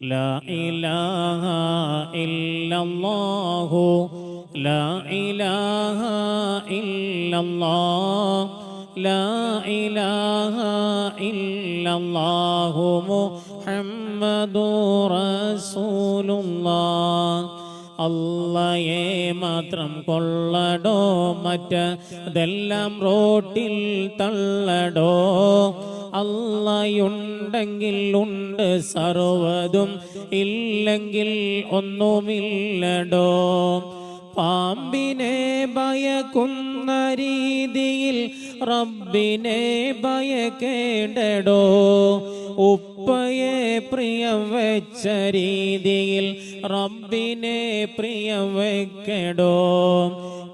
لا إله إلا الله لا إله إلا الله لا إله إلا الله محمد رسول الله അള്ളയെ മാത്രം കൊള്ളടോ മറ്റതെല്ലാം റോട്ടിൽ തള്ളടോ അള്ളയുണ്ടെങ്കിൽ ഉണ്ട് സർവതും ഇല്ലെങ്കിൽ ഒന്നുമില്ലടോ. പാമ്പിനെ ഭയക്കുന്ന രീതിയിൽ റബ്ബിനെ ഭയക്കേണ്ടടോ? ഉപ്പയെ പ്രിയം വെച്ച രീതിയിൽ റബ്ബിനെ പ്രിയം വെക്കടോ?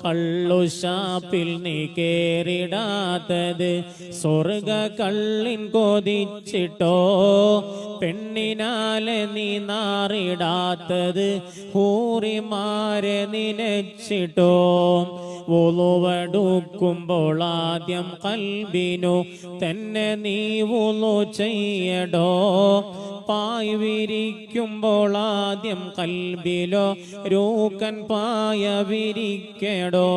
കള്ളുഷാപ്പിൽ നീ കേറിടാത്തത് സ്വർഗ കള്ളിൻ കൊതിച്ചിട്ടോ? പെണ്ണിനാലെ നീ നാറിടാത്തത് ഹൂറിമാരെ നിനച്ചിട്ടോ? ഉളുവടുക്കുമ്പോൾ ആദ്യം ഭാഗ്യം കൽബിനു തന്നെ നീവുന്നു ചെയ്യടോ. പായവിരിക്കുമ്പോൾ ആദ്യം കൽബിലോ രൂക്കൻ പായ വിരിക്കടോ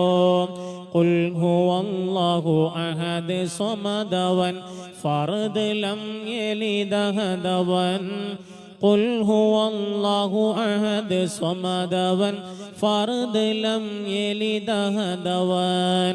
കുൽഹുവാഹു അഹദ് സ്വമതവൻ ഫറുദ് ലം എലിദഹദവൻ. ാഹു അഹദ് സ്വമതവൻ ഫറുദ് ലം എലിദഹദവൻ.